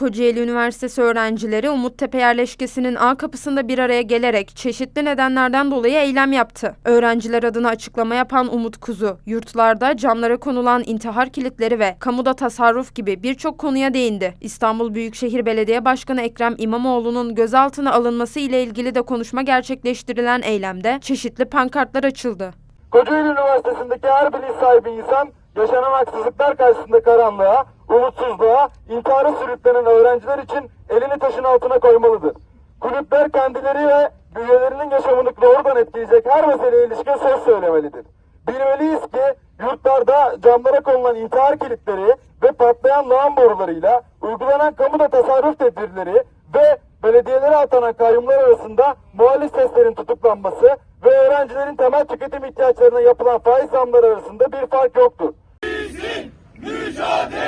Kocaeli Üniversitesi öğrencileri Umuttepe yerleşkesinin A kapısında bir araya gelerek çeşitli nedenlerden dolayı eylem yaptı. Öğrenciler adına açıklama yapan Umut Kuzu, yurtlarda camlara konulan intihar kilitleri ve kamuda tasarruf gibi birçok konuya değindi. İstanbul Büyükşehir Belediye Başkanı Ekrem İmamoğlu'nun gözaltına alınması ile ilgili de konuşma gerçekleştirilen eylemde çeşitli pankartlar açıldı. Kocaeli Üniversitesi'ndeki her bilinç sahibi insan yaşanan haksızlıklar karşısında karanlığa, umutsuzluğa, intihara sürüklenen öğrenciler için elini taşın altına koymalıdır. Kulüpler kendileri ve üyelerinin yaşamını doğrudan etkileyecek her meseleye ilişkin söz söylemelidir. Bilmeliyiz ki yurtlarda camlara konulan intihar kilitleri ve patlayan lağım borularıyla uygulanan kamuda tasarruf tedbirleri ve belediyelere atanan kayyumlar arasında muhalif seslerin tutuklanması ve öğrencilerin temel tüketim ihtiyaçlarına yapılan faiz zamları arasında bir fark yoktur. Mücadele